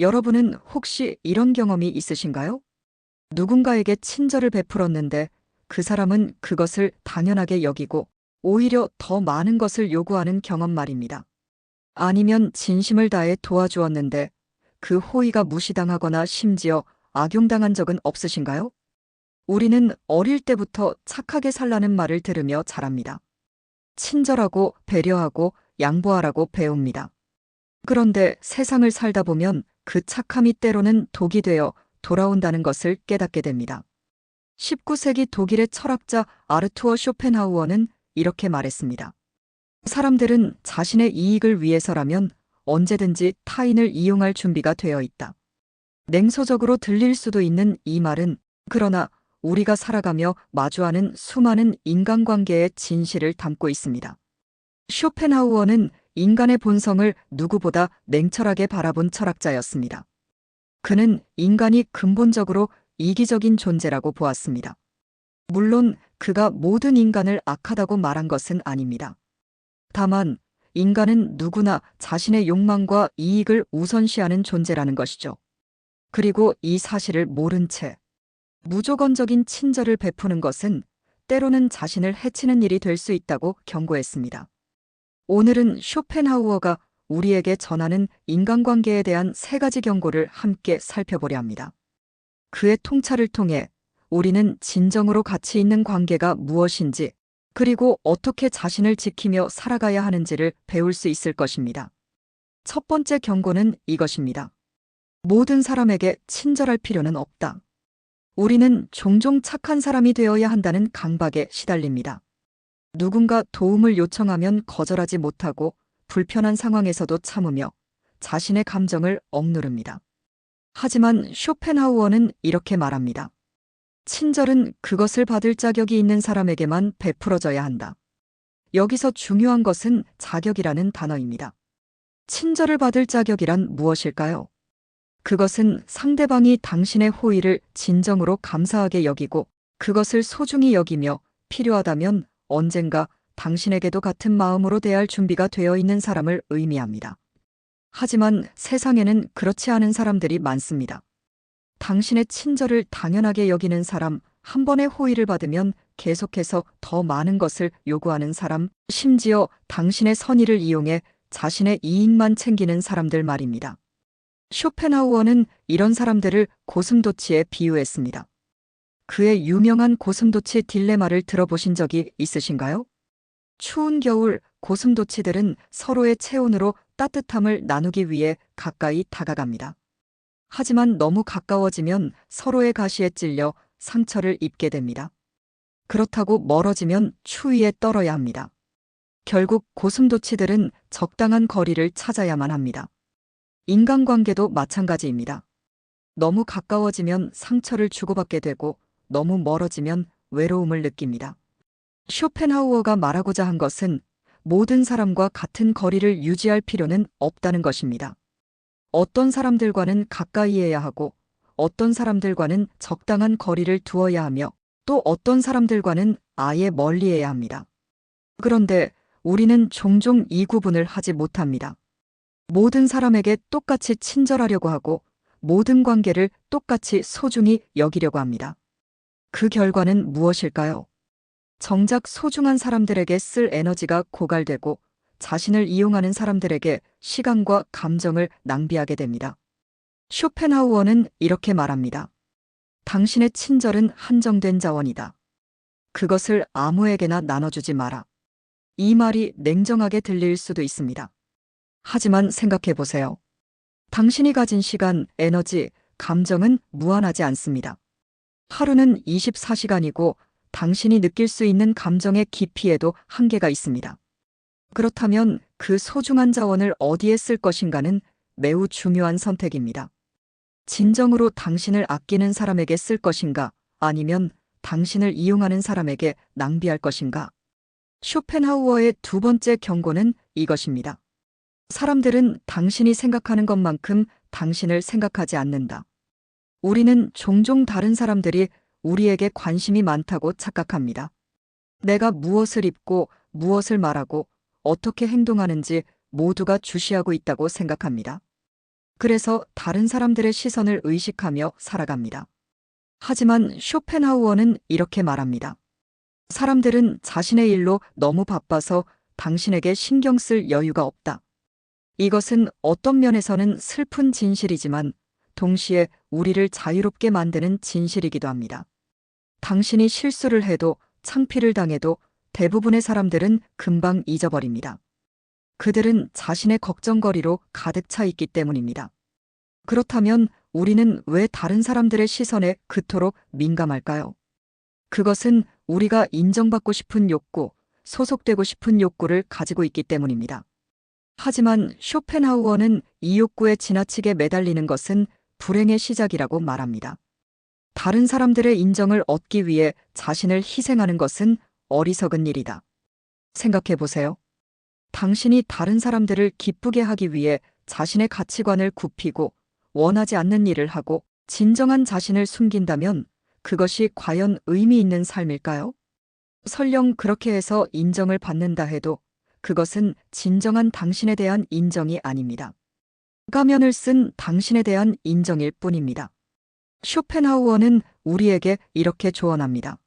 여러분은 혹시 이런 경험이 있으신가요? 누군가에게 친절을 베풀었는데 그 사람은 그것을 당연하게 여기고 오히려 더 많은 것을 요구하는 경험 말입니다. 아니면 진심을 다해 도와주었는데 그 호의가 무시당하거나 심지어 악용당한 적은 없으신가요? 우리는 어릴 때부터 착하게 살라는 말을 들으며 자랍니다. 친절하고 배려하고 양보하라고 배웁니다. 그런데 세상을 살다 보면 그 착함이 때로는 독이 되어 돌아온다는 것을 깨닫게 됩니다. 19세기 독일의 철학자 아르투어 쇼펜하우어는 이렇게 말했습니다. 사람들은 자신의 이익을 위해서라면 언제든지 타인을 이용할 준비가 되어 있다. 냉소적으로 들릴 수도 있는 이 말은 그러나 우리가 살아가며 마주하는 수많은 인간관계의 진실을 담고 있습니다. 쇼펜하우어는 인간의 본성을 누구보다 냉철하게 바라본 철학자였습니다. 그는 인간이 근본적으로 이기적인 존재라고 보았습니다. 물론 그가 모든 인간을 악하다고 말한 것은 아닙니다. 다만 인간은 누구나 자신의 욕망과 이익을 우선시하는 존재라는 것이죠. 그리고 이 사실을 모른 채 무조건적인 친절을 베푸는 것은 때로는 자신을 해치는 일이 될 수 있다고 경고했습니다. 오늘은 쇼펜하우어가 우리에게 전하는 인간관계에 대한 세 가지 경고를 함께 살펴보려 합니다. 그의 통찰을 통해 우리는 진정으로 가치 있는 관계가 무엇인지 그리고 어떻게 자신을 지키며 살아가야 하는지를 배울 수 있을 것입니다. 첫 번째 경고는 이것입니다. 모든 사람에게 친절할 필요는 없다. 우리는 종종 착한 사람이 되어야 한다는 강박에 시달립니다. 누군가 도움을 요청하면 거절하지 못하고 불편한 상황에서도 참으며 자신의 감정을 억누릅니다. 하지만 쇼펜하우어는 이렇게 말합니다. 친절은 그것을 받을 자격이 있는 사람에게만 베풀어져야 한다. 여기서 중요한 것은 자격이라는 단어입니다. 친절을 받을 자격이란 무엇일까요? 그것은 상대방이 당신의 호의를 진정으로 감사하게 여기고 그것을 소중히 여기며 필요하다면 언젠가 당신에게도 같은 마음으로 대할 준비가 되어 있는 사람을 의미합니다. 하지만 세상에는 그렇지 않은 사람들이 많습니다. 당신의 친절을 당연하게 여기는 사람, 한 번의 호의를 받으면 계속해서 더 많은 것을 요구하는 사람, 심지어 당신의 선의를 이용해 자신의 이익만 챙기는 사람들 말입니다. 쇼펜하우어는 이런 사람들을 고슴도치에 비유했습니다. 그의 유명한 고슴도치 딜레마를 들어보신 적이 있으신가요? 추운 겨울 고슴도치들은 서로의 체온으로 따뜻함을 나누기 위해 가까이 다가갑니다. 하지만 너무 가까워지면 서로의 가시에 찔려 상처를 입게 됩니다. 그렇다고 멀어지면 추위에 떨어야 합니다. 결국 고슴도치들은 적당한 거리를 찾아야만 합니다. 인간관계도 마찬가지입니다. 너무 가까워지면 상처를 주고받게 되고 너무 멀어지면 외로움을 느낍니다. 쇼펜하우어가 말하고자 한 것은 모든 사람과 같은 거리를 유지할 필요는 없다는 것입니다. 어떤 사람들과는 가까이해야 하고 어떤 사람들과는 적당한 거리를 두어야 하며 또 어떤 사람들과는 아예 멀리해야 합니다. 그런데 우리는 종종 이 구분을 하지 못합니다. 모든 사람에게 똑같이 친절하려고 하고 모든 관계를 똑같이 소중히 여기려고 합니다. 그 결과는 무엇일까요? 정작 소중한 사람들에게 쓸 에너지가 고갈되고 자신을 이용하는 사람들에게 시간과 감정을 낭비하게 됩니다. 쇼펜하우어는 이렇게 말합니다. 당신의 친절은 한정된 자원이다. 그것을 아무에게나 나눠주지 마라. 이 말이 냉정하게 들릴 수도 있습니다. 하지만 생각해 보세요. 당신이 가진 시간, 에너지, 감정은 무한하지 않습니다. 하루는 24시간이고 당신이 느낄 수 있는 감정의 깊이에도 한계가 있습니다. 그렇다면 그 소중한 자원을 어디에 쓸 것인가는 매우 중요한 선택입니다. 진정으로 당신을 아끼는 사람에게 쓸 것인가 아니면 당신을 이용하는 사람에게 낭비할 것인가? 쇼펜하우어의 두 번째 경고는 이것입니다. 사람들은 당신이 생각하는 것만큼 당신을 생각하지 않는다. 우리는 종종 다른 사람들이 우리에게 관심이 많다고 착각합니다. 내가 무엇을 입고 무엇을 말하고 어떻게 행동하는지 모두가 주시하고 있다고 생각합니다. 그래서 다른 사람들의 시선을 의식하며 살아갑니다. 하지만 쇼펜하우어는 이렇게 말합니다. 사람들은 자신의 일로 너무 바빠서 당신에게 신경 쓸 여유가 없다. 이것은 어떤 면에서는 슬픈 진실이지만 동시에 우리를 자유롭게 만드는 진실이기도 합니다. 당신이 실수를 해도 창피를 당해도 대부분의 사람들은 금방 잊어버립니다. 그들은 자신의 걱정거리로 가득 차 있기 때문입니다. 그렇다면 우리는 왜 다른 사람들의 시선에 그토록 민감할까요? 그것은 우리가 인정받고 싶은 욕구, 소속되고 싶은 욕구를 가지고 있기 때문입니다. 하지만 쇼펜하우어는 이 욕구에 지나치게 매달리는 것은 불행의 시작이라고 말합니다. 다른 사람들의 인정을 얻기 위해 자신을 희생하는 것은 어리석은 일이다. 생각해 보세요. 당신이 다른 사람들을 기쁘게 하기 위해 자신의 가치관을 굽히고 원하지 않는 일을 하고 진정한 자신을 숨긴다면 그것이 과연 의미 있는 삶일까요? 설령 그렇게 해서 인정을 받는다 해도 그것은 진정한 당신에 대한 인정이 아닙니다. 가면을 쓴 당신에 대한 인정일 뿐입니다. 쇼펜하우어는 우리에게 이렇게 조언합니다.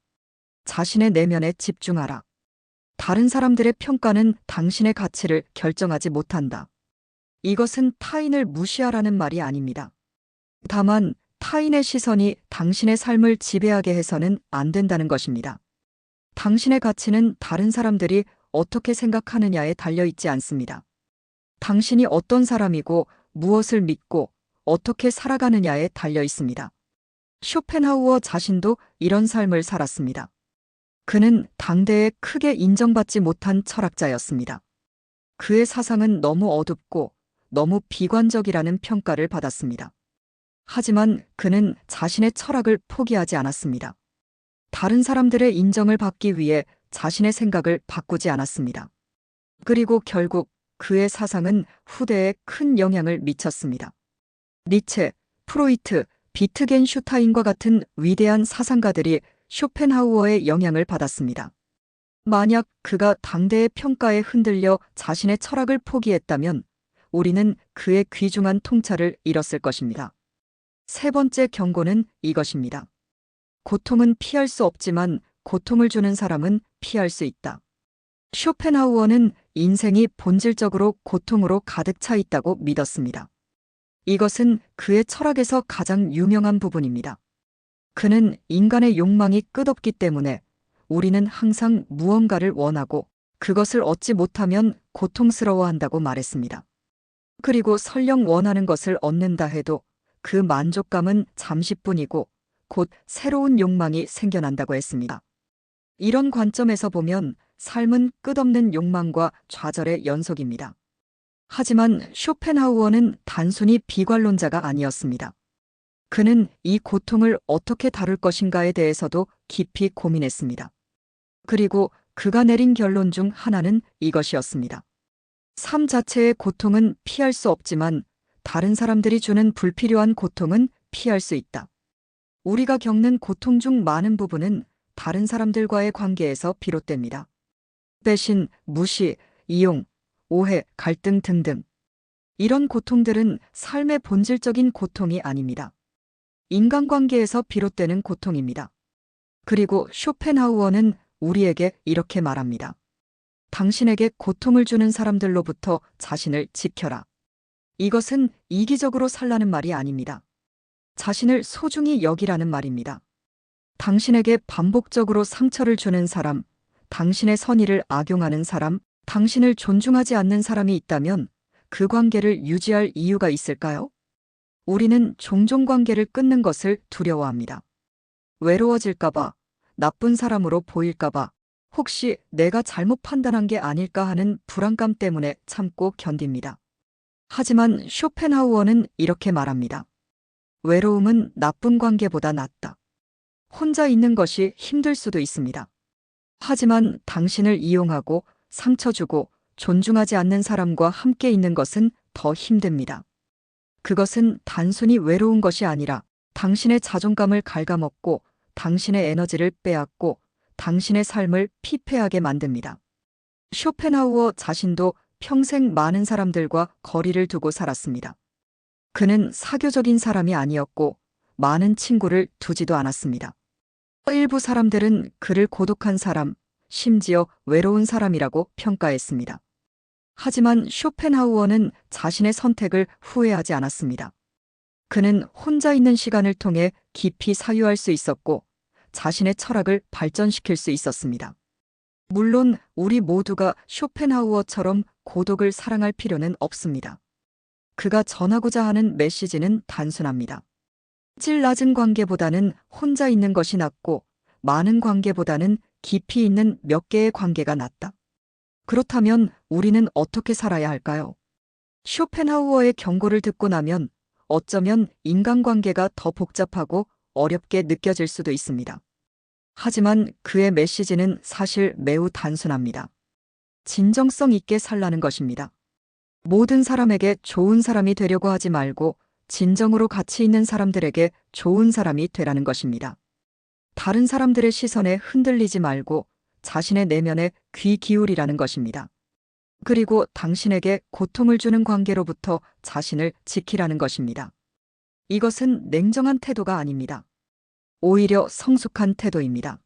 자신의 내면에 집중하라. 다른 사람들의 평가는 당신의 가치를 결정하지 못한다. 이것은 타인을 무시하라는 말이 아닙니다. 다만 타인의 시선이 당신의 삶을 지배하게 해서는 안 된다는 것입니다. 당신의 가치는 다른 사람들이 어떻게 생각하느냐에 달려 있지 않습니다. 당신이 어떤 사람이고 무엇을 믿고 어떻게 살아가느냐에 달려 있습니다. 쇼펜하우어 자신도 이런 삶을 살았습니다. 그는 당대에 크게 인정받지 못한 철학자였습니다. 그의 사상은 너무 어둡고 너무 비관적이라는 평가를 받았습니다. 하지만 그는 자신의 철학을 포기하지 않았습니다. 다른 사람들의 인정을 받기 위해 자신의 생각을 바꾸지 않았습니다. 그리고 결국 그의 사상은 후대에 큰 영향을 미쳤습니다. 니체, 프로이트, 비트겐슈타인과 같은 위대한 사상가들이 쇼펜하우어의 영향을 받았습니다. 만약 그가 당대의 평가에 흔들려 자신의 철학을 포기했다면 우리는 그의 귀중한 통찰을 잃었을 것입니다. 세 번째 경고는 이것입니다. 고통은 피할 수 없지만 고통을 주는 사람은 피할 수 있다. 쇼펜하우어는 인생이 본질적으로 고통으로 가득 차 있다고 믿었습니다. 이것은 그의 철학에서 가장 유명한 부분입니다. 그는 인간의 욕망이 끝없기 때문에 우리는 항상 무언가를 원하고 그것을 얻지 못하면 고통스러워한다고 말했습니다. 그리고 설령 원하는 것을 얻는다 해도 그 만족감은 잠시뿐이고 곧 새로운 욕망이 생겨난다고 했습니다. 이런 관점에서 보면 삶은 끝없는 욕망과 좌절의 연속입니다. 하지만 쇼펜하우어는 단순히 비관론자가 아니었습니다. 그는 이 고통을 어떻게 다룰 것인가에 대해서도 깊이 고민했습니다. 그리고 그가 내린 결론 중 하나는 이것이었습니다. 삶 자체의 고통은 피할 수 없지만 다른 사람들이 주는 불필요한 고통은 피할 수 있다. 우리가 겪는 고통 중 많은 부분은 다른 사람들과의 관계에서 비롯됩니다. 배신, 무시, 이용, 오해, 갈등 등등. 이런 고통들은 삶의 본질적인 고통이 아닙니다. 인간관계에서 비롯되는 고통입니다. 그리고 쇼펜하우어는 우리에게 이렇게 말합니다. 당신에게 고통을 주는 사람들로부터 자신을 지켜라. 이것은 이기적으로 살라는 말이 아닙니다. 자신을 소중히 여기라는 말입니다. 당신에게 반복적으로 상처를 주는 사람, 당신의 선의를 악용하는 사람, 당신을 존중하지 않는 사람이 있다면 그 관계를 유지할 이유가 있을까요? 우리는 종종 관계를 끊는 것을 두려워합니다. 외로워질까봐, 나쁜 사람으로 보일까봐, 혹시 내가 잘못 판단한 게 아닐까 하는 불안감 때문에 참고 견딥니다. 하지만 쇼펜하우어는 이렇게 말합니다. 외로움은 나쁜 관계보다 낫다. 혼자 있는 것이 힘들 수도 있습니다. 하지만 당신을 이용하고 상처 주고 존중하지 않는 사람과 함께 있는 것은 더 힘듭니다. 그것은 단순히 외로운 것이 아니라 당신의 자존감을 갉아먹고 당신의 에너지를 빼앗고 당신의 삶을 피폐하게 만듭니다. 쇼펜하우어 자신도 평생 많은 사람들과 거리를 두고 살았습니다. 그는 사교적인 사람이 아니었고 많은 친구를 두지도 않았습니다. 일부 사람들은 그를 고독한 사람, 심지어 외로운 사람이라고 평가했습니다. 하지만 쇼펜하우어는 자신의 선택을 후회하지 않았습니다. 그는 혼자 있는 시간을 통해 깊이 사유할 수 있었고 자신의 철학을 발전시킬 수 있었습니다. 물론 우리 모두가 쇼펜하우어처럼 고독을 사랑할 필요는 없습니다. 그가 전하고자 하는 메시지는 단순합니다. 질 낮은 관계보다는 혼자 있는 것이 낫고 많은 관계보다는 깊이 있는 몇 개의 관계가 낫다. 그렇다면 우리는 어떻게 살아야 할까요? 쇼펜하우어의 경고를 듣고 나면 어쩌면 인간관계가 더 복잡하고 어렵게 느껴질 수도 있습니다. 하지만 그의 메시지는 사실 매우 단순합니다. 진정성 있게 살라는 것입니다. 모든 사람에게 좋은 사람이 되려고 하지 말고 진정으로 가치 있는 사람들에게 좋은 사람이 되라는 것입니다. 다른 사람들의 시선에 흔들리지 말고 자신의 내면에 귀 기울이라는 것입니다. 그리고 당신에게 고통을 주는 관계로부터 자신을 지키라는 것입니다. 이것은 냉정한 태도가 아닙니다. 오히려 성숙한 태도입니다.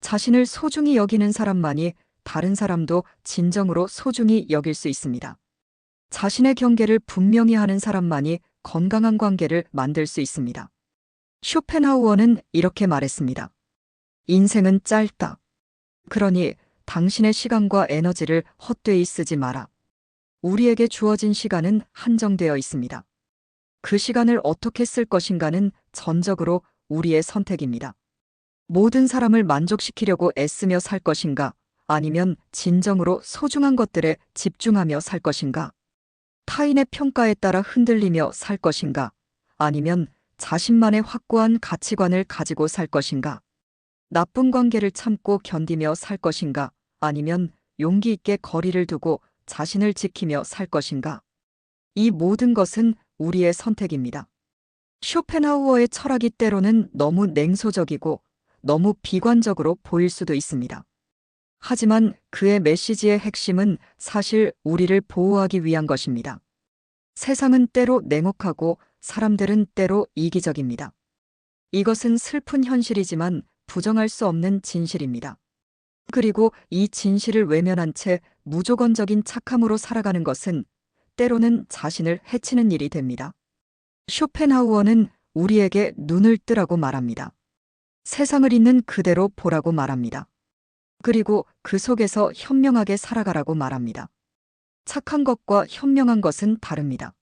자신을 소중히 여기는 사람만이 다른 사람도 진정으로 소중히 여길 수 있습니다. 자신의 경계를 분명히 하는 사람만이 건강한 관계를 만들 수 있습니다. 쇼펜하우어는 이렇게 말했습니다. 인생은 짧다. 그러니 당신의 시간과 에너지를 헛되이 쓰지 마라. 우리에게 주어진 시간은 한정되어 있습니다. 그 시간을 어떻게 쓸 것인가는 전적으로 우리의 선택입니다. 모든 사람을 만족시키려고 애쓰며 살 것인가, 아니면 진정으로 소중한 것들에 집중하며 살 것인가, 타인의 평가에 따라 흔들리며 살 것인가, 아니면 자신만의 확고한 가치관을 가지고 살 것인가, 나쁜 관계를 참고 견디며 살 것인가, 아니면 용기 있게 거리를 두고 자신을 지키며 살 것인가. 이 모든 것은 우리의 선택입니다. 쇼펜하우어의 철학이 때로는 너무 냉소적이고 너무 비관적으로 보일 수도 있습니다. 하지만 그의 메시지의 핵심은 사실 우리를 보호하기 위한 것입니다. 세상은 때로 냉혹하고 사람들은 때로 이기적입니다. 이것은 슬픈 현실이지만 부정할 수 없는 진실입니다. 그리고 이 진실을 외면한 채 무조건적인 착함으로 살아가는 것은 때로는 자신을 해치는 일이 됩니다. 쇼펜하우어는 우리에게 눈을 뜨라고 말합니다. 세상을 있는 그대로 보라고 말합니다. 그리고 그 속에서 현명하게 살아가라고 말합니다. 착한 것과 현명한 것은 다릅니다.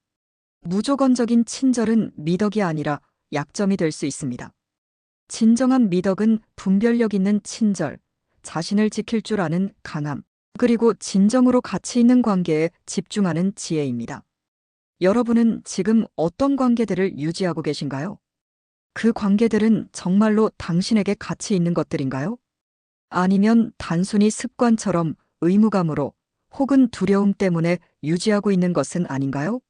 무조건적인 친절은 미덕이 아니라 약점이 될 수 있습니다. 진정한 미덕은 분별력 있는 친절, 자신을 지킬 줄 아는 강함, 그리고 진정으로 가치 있는 관계에 집중하는 지혜입니다. 여러분은 지금 어떤 관계들을 유지하고 계신가요? 그 관계들은 정말로 당신에게 가치 있는 것들인가요? 아니면 단순히 습관처럼 의무감으로 혹은 두려움 때문에 유지하고 있는 것은 아닌가요?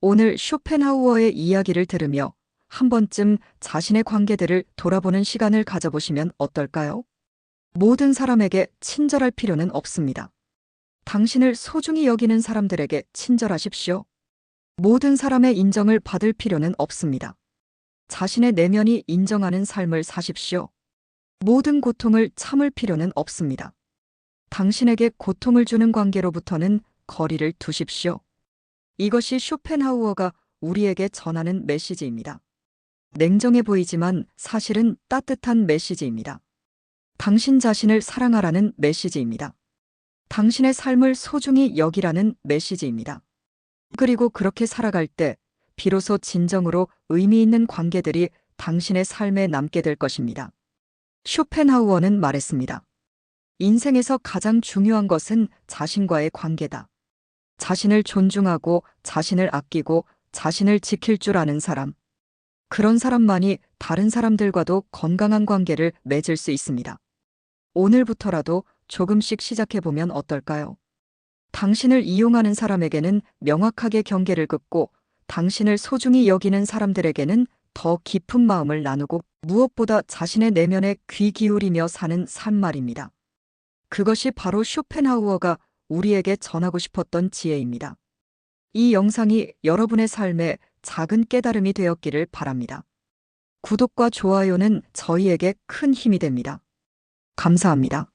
오늘 쇼펜하우어의 이야기를 들으며 한 번쯤 자신의 관계들을 돌아보는 시간을 가져보시면 어떨까요? 모든 사람에게 친절할 필요는 없습니다. 당신을 소중히 여기는 사람들에게 친절하십시오. 모든 사람의 인정을 받을 필요는 없습니다. 자신의 내면이 인정하는 삶을 사십시오. 모든 고통을 참을 필요는 없습니다. 당신에게 고통을 주는 관계로부터는 거리를 두십시오. 이것이 쇼펜하우어가 우리에게 전하는 메시지입니다. 냉정해 보이지만 사실은 따뜻한 메시지입니다. 당신 자신을 사랑하라는 메시지입니다. 당신의 삶을 소중히 여기라는 메시지입니다. 그리고 그렇게 살아갈 때 비로소 진정으로 의미 있는 관계들이 당신의 삶에 남게 될 것입니다. 쇼펜하우어는 말했습니다. 인생에서 가장 중요한 것은 자신과의 관계다. 자신을 존중하고 자신을 아끼고 자신을 지킬 줄 아는 사람. 그런 사람만이 다른 사람들과도 건강한 관계를 맺을 수 있습니다. 오늘부터라도 조금씩 시작해보면 어떨까요? 당신을 이용하는 사람에게는 명확하게 경계를 긋고 당신을 소중히 여기는 사람들에게는 더 깊은 마음을 나누고 무엇보다 자신의 내면에 귀 기울이며 사는 삶말입니다. 그것이 바로 쇼펜하우어가 우리에게 전하고 싶었던 지혜입니다. 이 영상이 여러분의 삶에 작은 깨달음이 되었기를 바랍니다. 구독과 좋아요는 저희에게 큰 힘이 됩니다. 감사합니다.